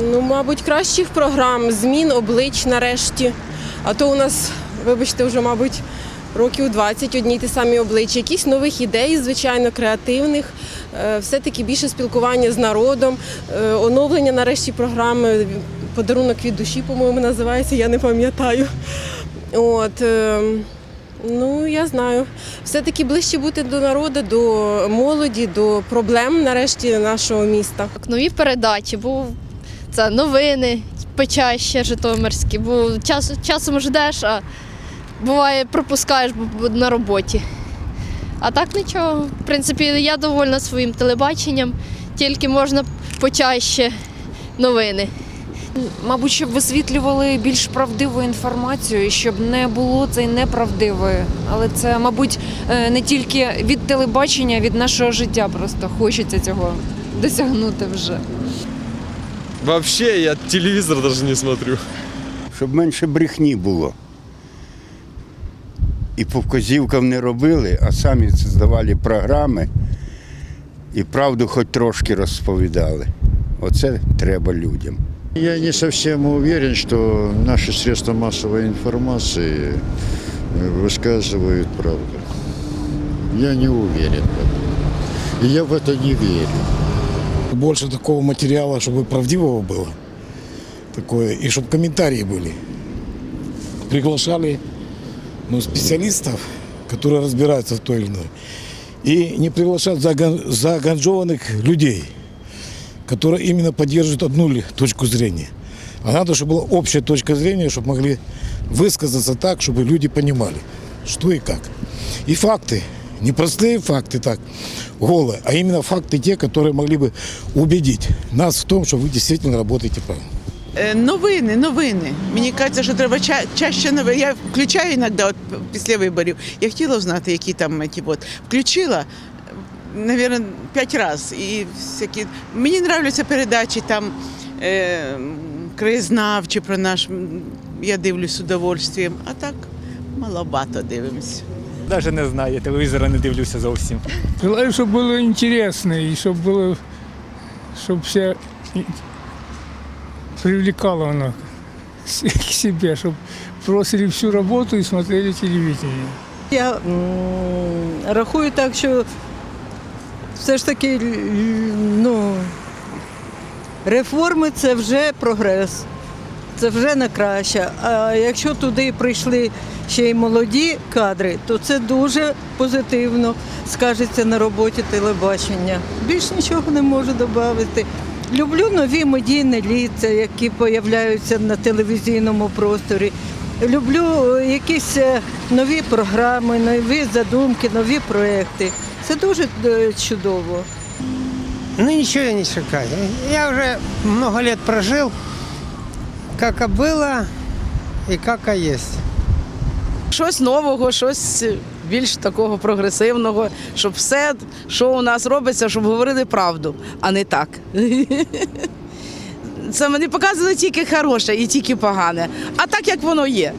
Ну, мабуть, кращих програм, змін облич нарешті. А то у нас, вибачте, вже, мабуть, років 20 одні ті самі обличчя. Якісь нових ідей, звичайно, креативних. Е, Все-таки більше спілкування з народом, е, оновлення нарешті програми. Подарунок від душі, по-моєму, називається, я не пам'ятаю. От. е, Ну, я знаю. Все-таки ближче бути до народу, до молоді, до проблем нарешті нашого міста. Нові передачі, був це новини почаще житомирські, бо час, часом ждеш, а буває пропускаєш бо- на роботі. А так нічого. В принципі, я довольна своїм телебаченням, тільки можна почаще новини. Мабуть, щоб висвітлювали більш правдиву інформацію, щоб не було цієї неправдивої. Але це, мабуть, е, не тільки від телебачення, від нашого життя просто хочеться цього досягнути вже. Вообще я телевизор даже не смотрю. щоб менше брехні було. І по вказівкам не робили, а самі здавали програми і правду хоч трошки розповідали. Оце треба людям. Я не совсем уверен, что наши средства массовой информации э, высказывают правду. Я не уверен в этом. И я в это не верю. Больше такого материала, чтобы правдивого было. Такое, и чтобы комментарии были. Приглашали ну, специалистов, которые разбираются в той или иной. И не приглашать заганжованных людей, которые именно поддерживают одну ли точку зрения. А надо, чтобы была общая точка зрения, чтобы могли высказаться так, чтобы люди понимали, что и как. И факты, не простые факты так, голые, а именно факты те, которые могли бы убедить нас в том, что вы действительно работаете правильно. Е, Новини, новини. Мені кажеться, що треба ча- чаще новини. Я включаю іноді от після виборів. Я хотіла знати, які там ті от. Включила, мабуть, п'ять разів. І всякі... Мені подобаються передачі там е, краєзнавчі про наш. м, Я дивлюсь з удовольствием. А так маловато дивимося. Навіть не знаю, телевізора не дивлюся зовсім. Желаю, чтобы было интересно и чтобы было, чтобы все и- привлекало оно к с- к себе, чтобы бросили всю работу и смотрели телевидение. Я м, рахую так, що все ж таки л- ну, реформи це вже прогрес, це вже на краще. А якщо туди прийшли ще й молоді кадри, то це дуже позитивно скажеться на роботі телебачення. Більш нічого не можу додати. Люблю нові медійні ліця, які з'являються на телевізійному просторі. Люблю е, якісь е, нові програми, нові задумки, нові проекти. Це дуже е, чудово. Ну ничего я не шукаю. Я уже много лет прожил, было и как и есть. Щось нового, щось більш такого прогресивного, щоб все, що у нас робиться, щоб говорили правду, а не так. Це мені показували тільки хороше і тільки погане, а так як воно є.